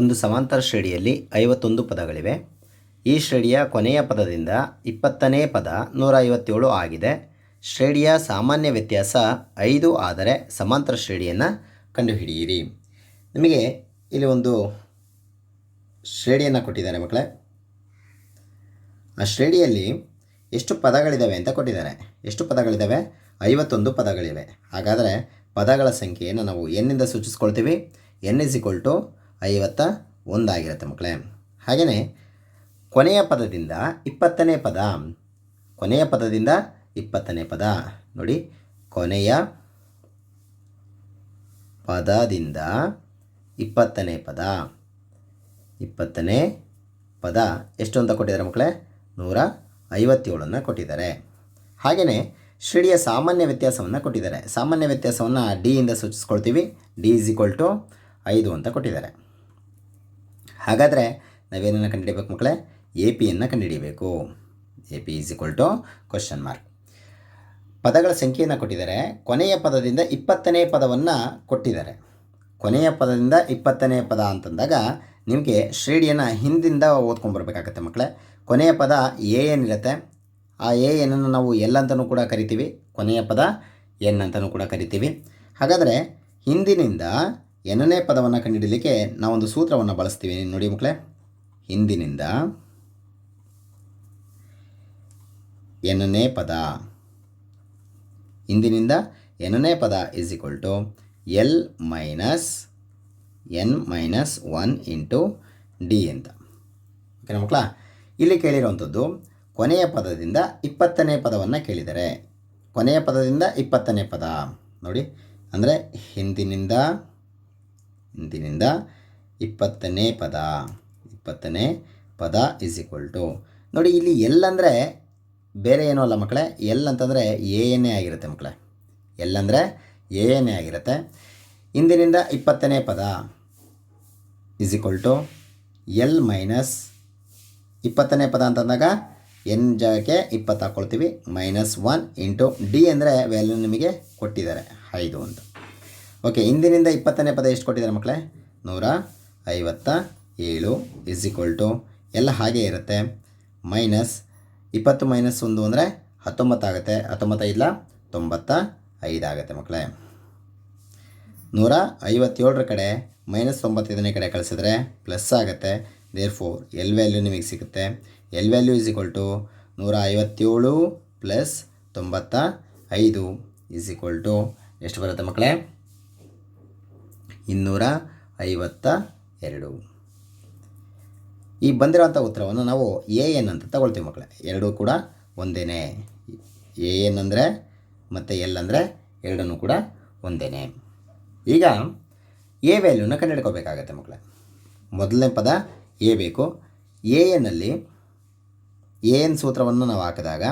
ಒಂದು ಸಮಾಂತರ ಶ್ರೇಣಿಯಲ್ಲಿ ಐವತ್ತೊಂದು ಪದಗಳಿವೆ. ಈ ಶ್ರೇಣಿಯ ಕೊನೆಯ ಪದದಿಂದ ಇಪ್ಪತ್ತನೇ ಪದ ನೂರ ಐವತ್ತೇಳು ಆಗಿದೆ. ಶ್ರೇಣಿಯ ಸಾಮಾನ್ಯ ವ್ಯತ್ಯಾಸ ಐದು ಆದರೆ ಸಮಾಂತರ ಶ್ರೇಣಿಯನ್ನು ಕಂಡುಹಿಡಿಯಿರಿ. ನಿಮಗೆ ಇಲ್ಲಿ ಒಂದು ಶ್ರೇಣಿಯನ್ನು ಕೊಟ್ಟಿದ್ದಾರೆ ಮಕ್ಕಳೇ. ಆ ಶ್ರೇಣಿಯಲ್ಲಿ ಎಷ್ಟು ಪದಗಳಿದ್ದಾವೆ ಅಂತ ಕೊಟ್ಟಿದ್ದಾರೆ. ಎಷ್ಟು ಪದಗಳಿದ್ದಾವೆ ಐವತ್ತೊಂದು ಪದಗಳಿವೆ. ಹಾಗಾದರೆ ಪದಗಳ ಸಂಖ್ಯೆಯನ್ನು ನಾವು ಎನ್ನಿಂದ ಸೂಚಿಸ್ಕೊಳ್ತೀವಿ. ಎನ್ ಇಸ್ ಇಕ್ವಲ್ ಟು ಐವತ್ತ ಒಂದಾಗಿರುತ್ತೆ ಮಕ್ಕಳೇ. ಹಾಗೆಯೇ ಕೊನೆಯ ಪದದಿಂದ ಇಪ್ಪತ್ತನೇ ಪದ. ಕೊನೆಯ ಪದದಿಂದ ಇಪ್ಪತ್ತನೇ ಪದ. ನೋಡಿ, ಕೊನೆಯ ಪದದಿಂದ ಇಪ್ಪತ್ತನೇ ಪದ. ಇಪ್ಪತ್ತನೇ ಪದ ಎಷ್ಟು ಅಂತ ಕೊಟ್ಟಿದ್ದಾರೆ ಮಕ್ಕಳೇ? ನೂರ ಐವತ್ತೇಳನ್ನು ಕೊಟ್ಟಿದ್ದಾರೆ. ಹಾಗೆಯೇ ಶ್ರೇಣಿಯ ಸಾಮಾನ್ಯ ವ್ಯತ್ಯಾಸವನ್ನು ಕೊಟ್ಟಿದ್ದಾರೆ. ಸಾಮಾನ್ಯ ವ್ಯತ್ಯಾಸವನ್ನು ಡಿಯಿಂದ ಸೂಚಿಸ್ಕೊಳ್ತೀವಿ. ಡಿ ಇಸ್ ಈಕ್ವಲ್ ಟು ಐದು ಅಂತ ಕೊಟ್ಟಿದ್ದಾರೆ. ಹಾಗಾದರೆ ನಾವೇನನ್ನು ಕಂಡುಹಿಡಿಯಬೇಕು ಮಕ್ಕಳೇ? ಎ ಪಿಯನ್ನು ಕಂಡುಹಿಡಿಯಬೇಕು. A P is equal to question mark ಪದಗಳ ಸಂಖ್ಯೆಯನ್ನು ಕೊಟ್ಟಿದ್ದಾರೆ. ಕೊನೆಯ ಪದದಿಂದ ಇಪ್ಪತ್ತನೇ ಪದವನ್ನು ಕೊಟ್ಟಿದ್ದಾರೆ. ಕೊನೆಯ ಪದದಿಂದ ಇಪ್ಪತ್ತನೇ ಪದ ಅಂತಂದಾಗ ನಿಮಗೆ ಶ್ರೇಣಿಯನ್ನು ಹಿಂದಿಂದ ಓದ್ಕೊಂಬರ್ಬೇಕಾಗತ್ತೆ ಮಕ್ಕಳೇ. ಕೊನೆಯ ಪದ ಎ ಏನಿರುತ್ತೆ? ಆ ಎ ಏನನ್ನು ನಾವು ಎಲ್ ಅಂತಲೂ ಕೂಡ ಕರಿತೀವಿ. ಕೊನೆಯ ಪದ ಎನ್ ಅಂತಲೂ ಕೂಡ ಕರಿತೀವಿ. ಹಾಗಾದರೆ ಹಿಂದಿನಿಂದ ಎನ್ನನೇ ಪದವನ್ನು ಕಂಡುಹಿಡಲಿಕ್ಕೆ ನಾವೊಂದು ಸೂತ್ರವನ್ನು ಬಳಸ್ತೀವಿ. ನೋಡಿ ಮಕ್ಕಳೇ, ಹಿಂದಿನಿಂದ ಎನ್ನನೇ ಪದ. ಹಿಂದಿನಿಂದ ಎನ್ನನೇ ಪದ is equal to L minus N minus one into D ಅಂತ. ಓಕೆನಾ ಮಕ್ಕಳ, ಇಲ್ಲಿ ಕೇಳಿರುವಂಥದ್ದು, ಕೊನೆಯ ಪದದಿಂದ ಇಪ್ಪತ್ತನೇ ಪದವನ್ನು ಕೇಳಿದ್ದಾರೆ ಕೊನೆಯ ಪದದಿಂದ ಇಪ್ಪತ್ತನೇ ಪದ. ನೋಡಿ, ಅಂದರೆ ಹಿಂದಿನಿಂದ ಹಿಂದಿನಿಂದ ಇಪ್ಪತ್ತನೇ ಪದ ಇಪ್ಪತ್ತನೇ ಪದ ಇಸ್ ಈಕ್ವಲ್ ಟು ನೋಡಿ, ಇಲ್ಲಿ ಎಲ್ ಅಂದರೆ ಬೇರೆ ಏನೂ ಅಲ್ಲ ಮಕ್ಕಳೇ. ಎಲ್ ಅಂತಂದರೆ ಎ ಎನ್ನೇ ಆಗಿರುತ್ತೆ ಮಕ್ಕಳೇ. ಎಲ್ ಅಂದರೆ ಎ ಎನ್ನೇ ಆಗಿರುತ್ತೆ. ಇಂದಿನಿಂದ ಇಪ್ಪತ್ತನೇ ಪದ is equal to L minus ಇಪ್ಪತ್ತನೇ ಪದ ಅಂತಂದಾಗ ಎನ್ ಜಾಗಕ್ಕೆ ಇಪ್ಪತ್ತು ಹಾಕ್ಕೊಳ್ತೀವಿ ಮೈನಸ್ ಒನ್ ಇಂಟು ಡಿ ಅಂದರೆ ವ್ಯಾಲ್ಯೂ ನಿಮಗೆ ಕೊಟ್ಟಿದ್ದಾರೆ. ಐದು ಅಂತ. ಓಕೆ ಇಂದಿನಿಂದ ಇಪ್ಪತ್ತನೇ ಪದ ಎಷ್ಟು ಕೊಟ್ಟಿದ್ದಾರೆ ಮಕ್ಕಳೇ? ನೂರ ಐವತ್ತ ಏಳು ಇಸ್ ಈಕ್ವಲ್ ಟು ಎಲ್ಲ ಹಾಗೆ ಇರುತ್ತೆ. ಮೈನಸ್ ಇಪ್ಪತ್ತು ಮೈನಸ್ ಒಂದು ಅಂದರೆ ಹತ್ತೊಂಬತ್ತಾಗುತ್ತೆ ಹತ್ತೊಂಬತ್ತ ಇಲ್ಲ ತೊಂಬತ್ತ ಐದಾಗುತ್ತೆ ಮಕ್ಕಳೇ. ನೂರ ಐವತ್ತೇಳರ ಕಡೆ ಮೈನಸ್ ತೊಂಬತ್ತೈದನೇ ಕಡೆ ಕಳಿಸಿದ್ರೆ ಪ್ಲಸ್ ಆಗುತ್ತೆ. ದೇರ್ ಫೋರ್ ಎಲ್ ವ್ಯಾಲ್ಯೂ ನಿಮಗೆ ಸಿಗುತ್ತೆ. L value is equal to ನೂರ ಐವತ್ತೇಳು ಪ್ಲಸ್ ತೊಂಬತ್ತ ಐದು ಈಸ್ ಈಕ್ವಲ್ ಟು ಎಷ್ಟು ಬರುತ್ತೆ ಮಕ್ಕಳೇ? ಇನ್ನೂರ ಐವತ್ತ ಎರಡು. ಈ ಬಂದಿರುವಂಥ ಉತ್ತರವನ್ನು ನಾವು ಎ ಎನ್ ಅಂತ ತಗೊಳ್ತೀವಿ ಮಕ್ಕಳೇ. ಎರಡೂ ಕೂಡ ಒಂದೇನೆ. ಎ ಎನ್ ಅಂದರೆ ಮತ್ತು ಎಲ್ ಅಂದರೆ ಎರಡನ್ನೂ ಕೂಡ ಒಂದೇನೆ. ಈಗ ಎ ವ್ಯಾಲ್ಯೂನ ಕಂಡುಹಿಡ್ಕೋಬೇಕಾಗತ್ತೆ ಮಕ್ಕಳೇ. ಮೊದಲನೇ ಪದ ಎ ಬೇಕು. ಎ ಎನ್ನಲ್ಲಿ ಎ ಎನ್ ಸೂತ್ರವನ್ನು ನಾವು ಹಾಕಿದಾಗ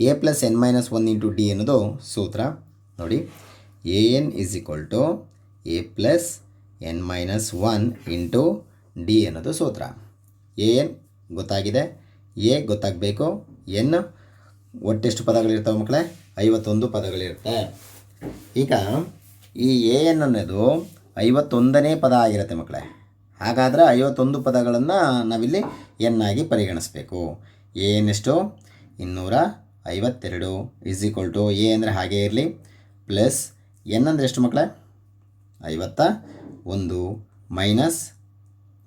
A plus N minus one into D ಅನ್ನೋದು ಸೂತ್ರ. ನೋಡಿ, A N is equal to A plus N minus one into D ಅನ್ನೋದು ಸೂತ್ರ. ಎ ಎನ್ ಗೊತ್ತಾಗಿದೆ. ಎ ಗೊತ್ತಾಗಬೇಕು. ಎನ್ ಒಟ್ಟೆಷ್ಟು ಪದಗಳಿರ್ತಾವೆ ಮಕ್ಕಳೇ. ಐವತ್ತೊಂದು ಪದಗಳಿರುತ್ತೆ. ಈಗ ಈ ಎ ಎನ್ ಅನ್ನೋದು ಐವತ್ತೊಂದನೇ ಪದ ಆಗಿರುತ್ತೆ ಮಕ್ಕಳೇ. ಹಾಗಾದರೆ ಐವತ್ತೊಂದು ಪದಗಳನ್ನು ನಾವಿಲ್ಲಿ ಎನ್ ಆಗಿ ಪರಿಗಣಿಸಬೇಕು. ಎಷ್ಟು? ಇನ್ನೂರ ಐವತ್ತೆರಡು. ಇಸ್ ಈಕ್ವಲ್ ಟು ಎ ಅಂದರೆ ಹಾಗೇ ಇರಲಿ. ಪ್ಲಸ್ ಎನ್ ಅಂದರೆ ಎಷ್ಟು ಮಕ್ಕಳೇ? ಐವತ್ತ ಒಂದು ಮೈನಸ್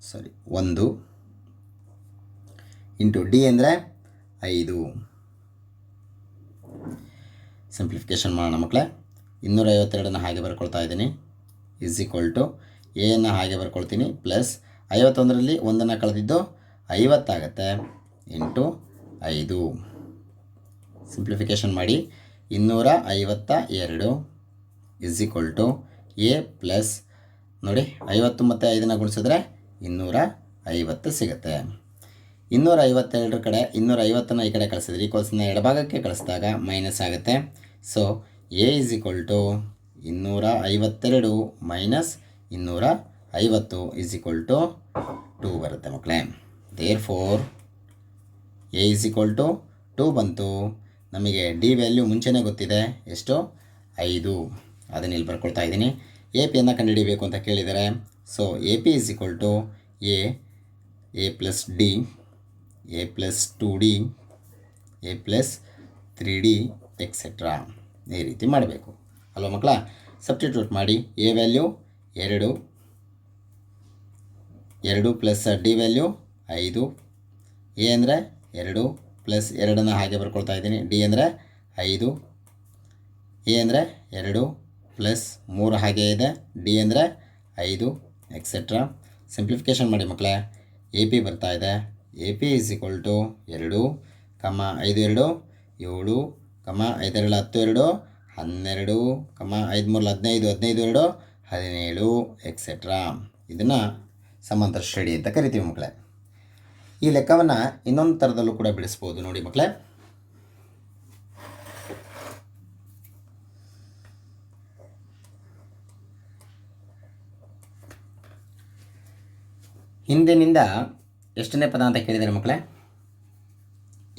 ಸಾರಿ ಒಂದು ಇಂಟು ಡಿ ಅಂದರೆ ಐದು. ಸಿಂಪ್ಲಿಫಿಕೇಷನ್ ಮಾಡೋಣ ಮಕ್ಕಳೇ ಇನ್ನೂರ ಐವತ್ತೆರಡನ್ನು ಹಾಗೆ ಬರ್ಕೊಳ್ತಾ ಇದ್ದೀನಿ. ಇಸ್ ಈಕ್ವಲ್ ಟು ಎಯನ್ನು ಹಾಗೆ ಬರ್ಕೊಳ್ತೀನಿ ಪ್ಲಸ್ ಐವತ್ತೊಂದರಲ್ಲಿ ಒಂದನ್ನು ಕಳೆದಿದ್ದು ಐವತ್ತಾಗತ್ತೆ ಇಂಟು ಐದು. ಸಿಂಪ್ಲಿಫಿಕೇಷನ್ ಮಾಡಿ ಇನ್ನೂರ ಐವತ್ತ ಎರಡು. Is equal to A plus ನೋಡಿ, ಐವತ್ತು ಮತ್ತು ಐದನ್ನು ಗುಣಿಸಿದ್ರೆ ಇನ್ನೂರ ಐವತ್ತು ಸಿಗುತ್ತೆ. ಇನ್ನೂರ ಐವತ್ತೆರಡರ ಕಡೆ, ಇನ್ನೂರ ಐವತ್ತನ್ನು ಈ ಕಡೆ ಕಳಿಸಿದ್ರೆ ಈಕ್ವಲ್ಸ್ನ ಎಡಭಾಗಕ್ಕೆ ಕಳಿಸಿದಾಗ ಮೈನಸ್ ಆಗುತ್ತೆ. So A is equal to ಇನ್ನೂರ ಐವತ್ತೆರಡು ಮೈನಸ್ ಇನ್ನೂರ ಐವತ್ತು ಇಸ್ ಈಕ್ವಲ್ ಟು ಟೂ ಬರುತ್ತೆ ಮಕ್ಕಳೇ. Therefore A is equal to two ಬಂತು. ನಮಗೆ ಡಿ ವ್ಯಾಲ್ಯೂ ಮುಂಚೆನೇ ಗೊತ್ತಿದೆ. ಎಷ್ಟು? ಐದು. ಅದನ್ನ ಇಲ್ಲಿ ಬರ್ಕೊಳ್ತಾ ಇದ್ದೀನಿ. ಎ ಪಿಯನ್ನು ಕಂಡುಹಿಡಿಯಬೇಕು ಅಂತ ಕೇಳಿದರೆ so A P is equal to A A plus D A plus two D A plus three D etcetera ಈ ರೀತಿ ಮಾಡಬೇಕು. ಅಲ್ವ ಮಕ್ಕಳ? ಸಬ್ಸ್ಟಿಟ್ಯೂಟ್ ಮಾಡಿ. ಎ ವ್ಯಾಲ್ಯೂ ಎರಡು ಎರಡು ಪ್ಲಸ್ ಡಿ ವ್ಯಾಲ್ಯೂ ಐದು. ಎ ಅಂದರೆ ಎರಡು ಪ್ಲಸ್ ಎರಡನ್ನು ಹಾಗೆ ಬರ್ಕೊಳ್ತಾ ಇದ್ದೀನಿ. ಡಿ ಅಂದರೆ ಐದು. ಎ ಅಂದರೆ ಎರಡು ಪ್ಲಸ್ ಮೂರು ಹಾಗೆ ಇದೆ. ಡಿ ಅಂದರೆ ಐದು ಎಕ್ಸೆಟ್ರಾ ಸಿಂಪ್ಲಿಫಿಕೇಷನ್ ಮಾಡಿ ಮಕ್ಕಳೇ ಎ ಪಿ ಬರ್ತಾ ಇದೆ. A P is equal to ಎರಡು, ಕಮ ಐದು ಎರಡು ಏಳು, ಕಮ ಐದೆರಡು ಹತ್ತು ಎರಡು ಹನ್ನೆರಡು, ಕಮ ಐದು ಮೂರು ಹದಿನೈದು ಹದಿನೈದು ಎರಡು, ಹದಿನೇಳು ಎಕ್ಸೆಟ್ರಾ ಇದನ್ನು ಸಮಾಂತರ ಶ್ರೇಣಿ ಅಂತ ಕರಿತೀವಿ ಮಕ್ಕಳೇ ಈ ಲೆಕ್ಕವನ್ನು ಇನ್ನೊಂದು ಥರದಲ್ಲೂ ಕೂಡ ಬಿಡಿಸ್ಬೋದು ನೋಡಿ ಮಕ್ಕಳೇ ಹಿಂದಿನಿಂದ ಎಷ್ಟನೇ ಪದ ಅಂತ ಕೇಳಿದರೆ ಮಕ್ಕಳೇ?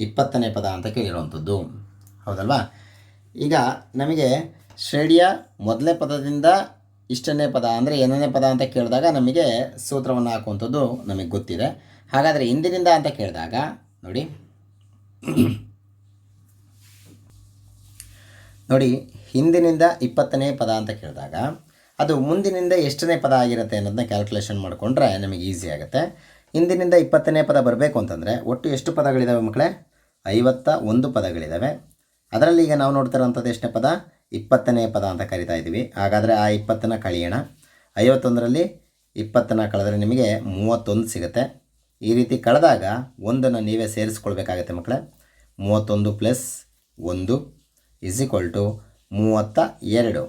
ಇಪ್ಪತ್ತನೇ ಪದ ಅಂತ ಕೇಳಿರುವಂಥದ್ದು. ಹೌದಲ್ವಾ? ಈಗ ನಮಗೆ ಶ್ರೇಣಿಯ ಮೊದಲನೇ ಪದದಿಂದ ಇಷ್ಟನೇ ಪದ ಅಂದರೆ ಏನನೇ ಪದ ಅಂತ ಕೇಳಿದಾಗ ನಮಗೆ ಸೂತ್ರವನ್ನು ಹಾಕುವಂಥದ್ದು ನಮಗೆ ಗೊತ್ತಿದೆ. ಹಾಗಾದರೆ ಹಿಂದಿನಿಂದ ಅಂತ ಕೇಳಿದಾಗ, ನೋಡಿ. ನೋಡಿ, ಹಿಂದಿನಿಂದ ಇಪ್ಪತ್ತನೇ ಪದ ಅಂತ ಕೇಳಿದಾಗ ಅದು ಮುಂದಿನಿಂದ ಎಷ್ಟನೇ ಪದ ಆಗಿರುತ್ತೆ ಅನ್ನೋದನ್ನ ಕ್ಯಾಲ್ಕುಲೇಷನ್ ಮಾಡಿಕೊಂಡ್ರೆ ನಮಗೆ ಈಸಿ ಆಗುತ್ತೆ. ಹಿಂದಿನಿಂದ ಇಪ್ಪತ್ತನೇ ಪದ ಬರಬೇಕು ಅಂತಂದರೆ ಒಟ್ಟು ಎಷ್ಟು ಪದಗಳಿದ್ದಾವೆ ಮಕ್ಕಳೇ? ಐವತ್ತ ಒಂದು ಪದಗಳಿದ್ದಾವೆ ಅದರಲ್ಲಿ ಈಗ ನಾವು ನೋಡ್ತಿರೋಂಥದ್ದು ಎಷ್ಟನೇ ಪದ? ಇಪ್ಪತ್ತನೇ ಪದ ಅಂತ ಕರಿತಾ ಇದ್ದೀವಿ. ಹಾಗಾದರೆ ಆ ಇಪ್ಪತ್ತನ್ನು ಕಳೆಯೋಣ. ಐವತ್ತೊಂದರಲ್ಲಿ ಇಪ್ಪತ್ತನ್ನು ಕಳೆದ್ರೆ ನಿಮಗೆ ಮೂವತ್ತೊಂದು ಸಿಗುತ್ತೆ. ಈ ರೀತಿ ಕಳೆದಾಗ ಒಂದನ್ನು ನೀವೇ ಸೇರಿಸ್ಕೊಳ್ಬೇಕಾಗತ್ತೆ ಮಕ್ಕಳೇ. ಮೂವತ್ತೊಂದು ಪ್ಲಸ್ ಒಂದು ಇಸ್ ಟು ಮೂವತ್ತ ಎರಡು.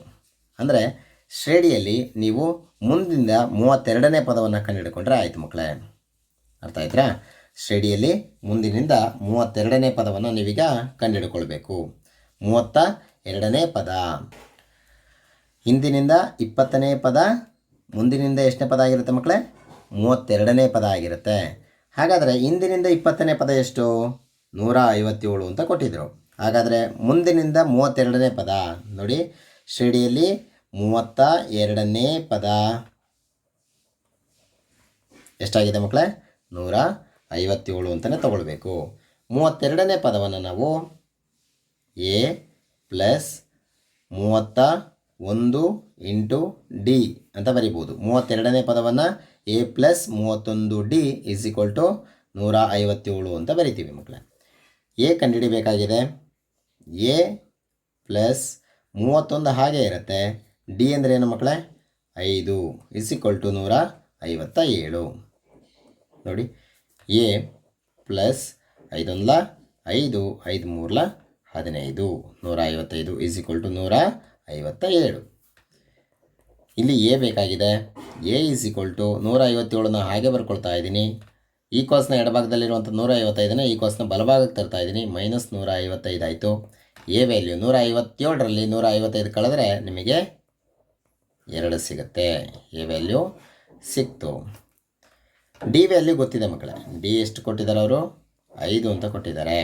ಅಂದರೆ ಶ್ರೇಣಿಯಲ್ಲಿ ನೀವು ಮುಂದಿಂದ ಮೂವತ್ತೆರಡನೇ ಪದವನ್ನು ಕಂಡುಹಿಡ್ಕೊಂಡ್ರೆ ಆಯಿತು ಮಕ್ಕಳೇ. ಅರ್ಥ ಆಯ್ತಾ ಶ್ರೇಣಿಯಲ್ಲಿ ಮುಂದಿನಿಂದ ಮೂವತ್ತೆರಡನೇ ಪದವನ್ನು ನೀವೀಗ ಕಂಡುಹಿಡ್ಕೊಳ್ಬೇಕು. ಮೂವತ್ತ ಎರಡನೇ ಪದ. ಹಿಂದಿನಿಂದ ಇಪ್ಪತ್ತನೇ ಪದ, ಮುಂದಿನಿಂದ ಎಷ್ಟನೇ ಪದ ಆಗಿರುತ್ತೆ ಮಕ್ಕಳೇ? ಮೂವತ್ತೆರಡನೇ ಪದ ಆಗಿರುತ್ತೆ. ಹಾಗಾದರೆ ಹಿಂದಿನಿಂದ ಇಪ್ಪತ್ತನೇ ಪದ ಎಷ್ಟು? ನೂರ ಐವತ್ತೇಳು ಅಂತ ಕೊಟ್ಟಿದ್ದರು ಹಾಗಾದರೆ ಮುಂದಿನಿಂದ ಮೂವತ್ತೆರಡನೇ ಪದ. ನೋಡಿ, ಶ್ರೇಣಿಯಲ್ಲಿ ಮೂವತ್ತ ಎರಡನೇ ಪದ. ಎಷ್ಟಾಗಿದೆ ಮಕ್ಕಳೇ? ನೂರ ಐವತ್ತೇಳು ಅಂತಲೇ ತಗೊಳ್ಬೇಕು. ಮೂವತ್ತೆರಡನೇ ಪದವನ್ನು ನಾವು ಎ ಪ್ಲಸ್ ಮೂವತ್ತ ಒಂದು ಇಂಟು ಡಿ ಅಂತ ಬರಿಬೋದು. ಮೂವತ್ತೆರಡನೇ ಪದವನ್ನು ಎ ಪ್ಲಸ್ ಮೂವತ್ತೊಂದು ಡಿ ಇಸ್ ಈಕ್ವಲ್ ಟು ನೂರ ಐವತ್ತೇಳು ಅಂತ ಬರಿತೀವಿ ಮಕ್ಕಳೇ. ಎ ಕಂಡುಹಿಡಿಬೇಕಾಗಿದೆ? ಎ ಪ್ಲಸ್ ಮೂವತ್ತೊಂದು ಹಾಗೆ ಇರುತ್ತೆ. ಡಿ ಅಂದರೆ ಏನು ಮಕ್ಕಳೇ? ಐದು ಇಸ್ ಟು ನೂರ ಐವತ್ತ ಏಳು ನೋಡಿ, ಎ ಪ್ಲಸ್ ಐದೊಂದಲ ಐದು ಐದು ಮೂರಲ ಹದಿನೈದು. ನೂರ ಐವತ್ತೈದು ಇಸ್ ಟು ನೂರ ಐವತ್ತ ಏಳು ಇಲ್ಲಿ ಎ ಬೇಕಾಗಿದೆ. ಎ ಇಸ್ ಟು ನೂರ ಐವತ್ತೇಳನ್ನ ಹಾಗೆ ಬರ್ಕೊಳ್ತಾ ಇದ್ದೀನಿ. ಈ ಕಾಸ್ನ ಎಡಭಾಗದಲ್ಲಿರುವಂಥ ನೂರ ಐವತ್ತೈದನ್ನ ಈ ಕಾಸ್ನ ಬಲಭಾಗಕ್ಕೆ ತರ್ತಾ ಇದ್ದೀನಿ. ಮೈನಸ್ ನೂರ ಐವತ್ತೈದು ಆಯಿತು. ಎ ವ್ಯಾಲ್ಯೂ ನೂರ ಐವತ್ತೇಳರಲ್ಲಿ ನೂರ ಐವತ್ತೈದು ಕಳೆದ್ರೆ ನಿಮಗೆ ಎರಡು ಸಿಗುತ್ತೆ. ಎ ವ್ಯಾಲ್ಯೂ ಸಿಕ್ತು. ಡಿ ವ್ಯಾಲ್ಯೂ ಗೊತ್ತಿದೆ ಮಕ್ಕಳೇ. ಡಿ ಎಷ್ಟು ಕೊಟ್ಟಿದ್ದಾರೆ ಅವರು? ಐದು ಅಂತ ಕೊಟ್ಟಿದ್ದಾರೆ.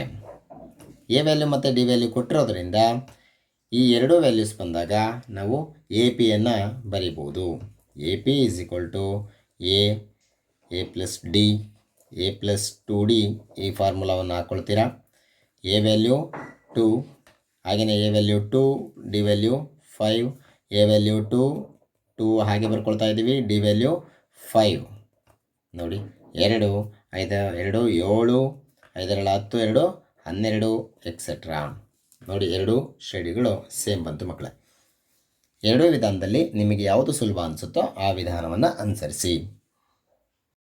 ಎ ವ್ಯಾಲ್ಯೂ ಮತ್ತು ಡಿ ವ್ಯಾಲ್ಯೂ ಕೊಟ್ಟಿರೋದ್ರಿಂದ ಈ ಎರಡೂ ವ್ಯಾಲ್ಯೂಸ್ ಬಂದಾಗ ನಾವು ಎ ಪಿಯನ್ನು ಬರಿಬೋದು A P is equal to A A plus D, A plus two D ಈ ಫಾರ್ಮುಲಾವನ್ನು ಹಾಕ್ಕೊಳ್ತೀರಾ? ಎ ವ್ಯಾಲ್ಯೂ ಟು, ಹಾಗೆಯೇ A value two, D value five, A value two two ಹಾಗೆ ಬರ್ಕೊಳ್ತಾ ಇದ್ದೀವಿ. D value five. ನೋಡಿ, ಎರಡು, ಐದು, ಎರಡು, ಏಳು ಐದರಲ್ಲಿ ಹತ್ತು, ಎರಡು, ಹನ್ನೆರಡು, ಎಕ್ಸೆಟ್ರಾ. ನೋಡಿ, ಎರಡು ಶ್ರೇಣಿಗಳು ಸೇಮ್ ಬಂತು ಮಕ್ಕಳೇ. ಎರಡೂ ವಿಧಾನದಲ್ಲಿ ನಿಮಗೆ ಯಾವುದು ಸುಲಭ ಅನಿಸುತ್ತೋ ಆ ವಿಧಾನವನ್ನು ಅನುಸರಿಸಿ.